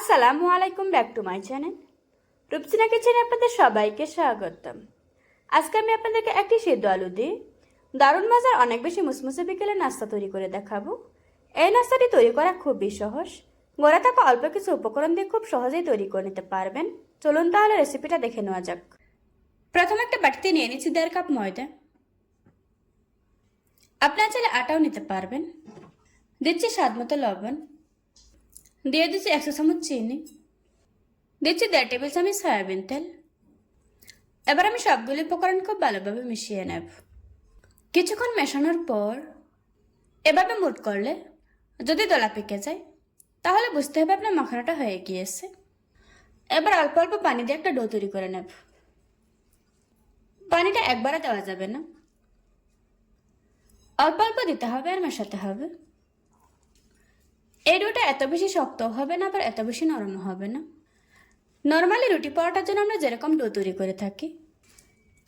আসসালামু আলাইকুম back to my channel. Rupsina কিচেনে আপনাদের সবাইকে স্বাগতম। আজকে আমি আপনাদেরকে একটি সেদ্ধ আলু দিয়ে দারুণ মজার অনেক বেশি মুসমুসে বিকেলে নাস্তা তৈরি করে দেখাবো। এই নাস্তাটি তৈরি করা খুবই সহজ। গোড়া থাকা অল্প কিছু উপকরণ দিয়ে খুব সহজেই তৈরি করে নিতে পারবেন। চলুন তাহলে রেসিপিটা দেখে নেওয়া যাক। প্রথমে একটা বাটিতে নিয়ে নিচ্ছি দেড় কাপ ময়দা। আপনার চাইলে আটাও নিতে পারবেন। দিচ্ছি স্বাদ মতো লবণ। দিয়ে দিচ্ছি একশো চামচ চিনি দিচ্ছি দেড় টেবিল চামচ সয়াবিন তেল এবার আমি সবগুলি উপকরণ খুব ভালোভাবে মিশিয়ে নেব কিছুক্ষণ মেশানোর পর এভাবে মুট করলে যদি দলা পেকে যায় তাহলে বুঝতে হবে আপনার মাখানাটা হয়ে গিয়েছে এবার অল্প অল্প পানি দিয়ে একটা ডো তৈরি করে নেব পানিটা একবারে দেওয়া যাবে না অল্প অল্প দিতে হবে আর মেশাতে হবে এই ডোটা এত বেশি শক্ত হবে না, আবার এত বেশি নরম হবে না। নর্মালি রুটি পরোটার জন্য আমরা যেরকম ডো তৈরি করে থাকি,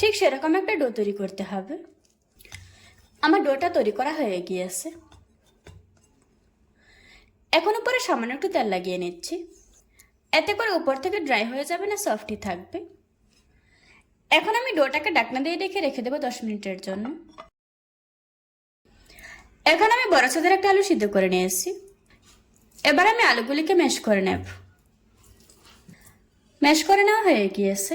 ঠিক সেরকম একটা ডো তৈরি করতে হবে। আমার ডোটা তৈরি করা হয়ে গিয়েছে। এখন উপরে সামান্য একটু তেল লাগিয়ে নিচ্ছি। এতে করে উপর থেকে ড্রাই হয়ে যাবে না সফটই থাকবে। এখন আমি ডোটাকে ডাকনা দিয়ে রেখে রেখে দেবো দশ মিনিটের জন্য। এখন আমি বড় সাদের একটা আলু সিদ্ধ করে নিয়ে এসেছি এবার আমি আলুগুলিকে ম্যাশ করে নেব। ম্যাশ করে নেওয়া হয়ে গিয়েছে।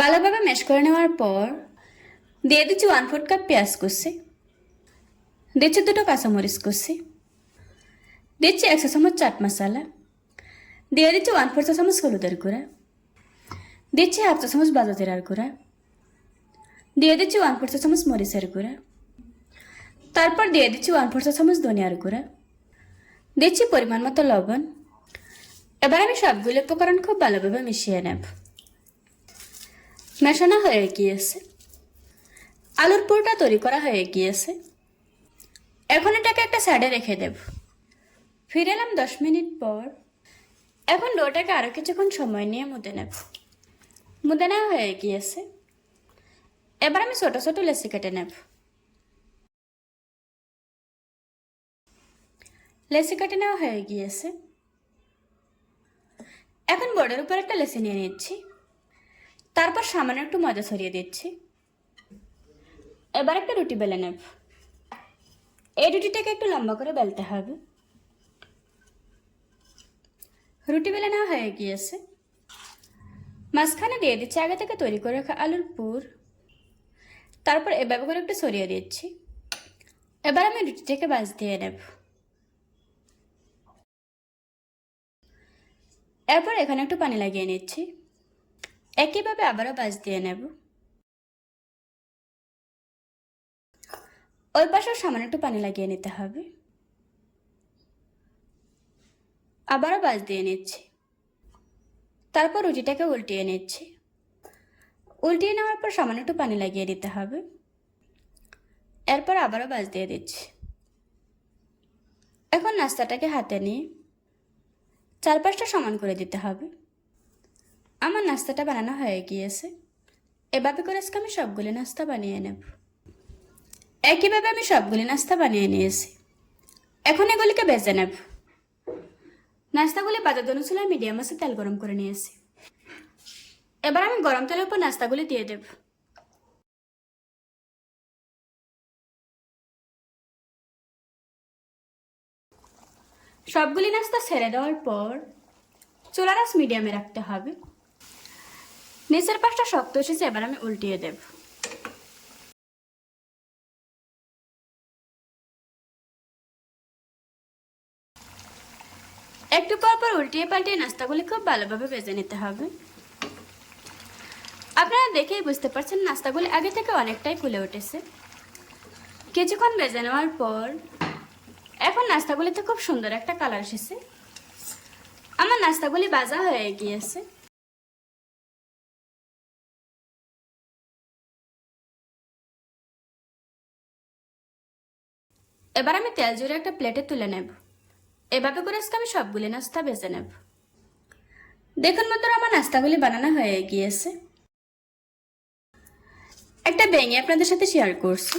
ভালোভাবে ম্যাশ করে নেওয়ার পর দিয়ে দিচ্ছি ওয়ান ফোর্থ কাপ পেঁয়াজ কুচি, দিচ্ছি দুটো কাঁচামরিচ কুচি, দিচ্ছি একশো চামচ চাট মশলা, দিয়ে দিচ্ছি ওয়ান ফোর চামচ হলুদের গুঁড়া, দিচ্ছি হাফ চা চামচ বাজা জিরার গুঁড়া, দিয়ে দিচ্ছি ওয়ান ফোর চামচ মরিচের গুঁড়া, তারপর দিয়ে দিচ্ছি ওয়ান ফোর চামচ ধনিয়ার গুঁড়া দিচ্ছি পরিমাণ মতো লবণ। এবার আমি সবগুলো উপকরণ খুব ভালোভাবে মিশিয়ে নেব। মেশানো হয়ে গিয়েছে। আলুর পুরোটা তৈরি করা হয়ে গিয়েছে। এখন এটাকে একটা সাইডে রেখে দেব। ফিরে এলাম দশ মিনিট পর। এখন ডোটাকে আরও কিছুক্ষণ সময় নিয়ে মুদে নেব। মুদে নেওয়া হয়ে গিয়েছে। এবার আমি ছোটো ছোটো লেসি কেটে নেব। লেসি কেটে নেওয়া হয়ে গিয়েছে। এখন বোর্ডের উপর একটা লেসি নিয়ে নিচ্ছি। তারপর সামান্য একটু ময়দা ছড়িয়ে দিচ্ছি। এবার একটা রুটি বেলে নেব। এই রুটিটাকে একটু লম্বা করে বেলতে হবে। রুটি বেলে নেওয়া হয়ে গিয়েছে। মাঝখানে দিয়ে দিচ্ছি আগে থেকে তৈরি করে রাখা আলুর পুর। তারপর এভাবে করে একটু সরিয়ে দিচ্ছি। এবার আমি রুটিটাকে বাজ দিয়ে নেব। এরপর এখানে একটু পানি লাগিয়ে নিচ্ছি। একইভাবে আবারও বাজ দিয়ে নেব। ওই পাশেও সামান্য একটু পানি লাগিয়ে নিতে হবে। আবারও বাজ দিয়ে নিচ্ছি। তারপর রুটিটাকে উল্টিয়ে নিচ্ছি। উল্টিয়ে নেওয়ার পর সামান্য একটু পানি লাগিয়ে দিতে হবে। এরপর আবারও বাজ দিয়ে দিচ্ছি। এখন নাস্তাটাকে হাতে নিয়ে চারপাশটা সমান করে দিতে হবে। আমার নাস্তাটা বানানো হয়ে গিয়েছে। এভাবে করে আজকে আমি সবগুলি নাস্তা বানিয়ে নেব। একইভাবে আমি সবগুলি নাস্তা বানিয়ে নিয়েছি। এখন এগুলিকে বেজে নেব। নাস্তাগুলি বাজার জন্য ছিল মিডিয়াম আছে তেল গরম করে নিয়েছি। এবার আমি গরম তেলের উপর নাস্তাগুলি দিয়ে দেব। সবগুলি নাস্তা ছেড়ে দেওয়ার পর চুলার আঁচ মিডিয়ামে রাখতে হবে। নিচের পাশটা শক্ত এসেছে, এবার আমি উল্টিয়ে দেব। একটু পর পর উল্টিয়ে পাল্টিয়ে নাস্তাগুলি খুব ভালোভাবে ভেজে নিতে হবে। আপনারা দেখেই বুঝতে পারছেন, নাস্তাগুলি আগে থেকে অনেকটাই ফুলে উঠেছে। কিছুক্ষণ ভেজে নেওয়ার পর এখন নাস্তাগুলিতে খুব সুন্দর, একটা কালার এসেছে। আমার নাস্তাগুলি বাজা হয়ে গিয়েছে। এবার আমি তেল জুড়ে একটা প্লেটে তুলে নেব। এভাবে করে আজকে আমি সবগুলি নাস্তা বেছে নেব। দেখুন মতো আমার নাস্তাগুলি বানানো হয়ে গিয়েছে। একটা ব্যাঙে আপনাদের সাথে শেয়ার করছি।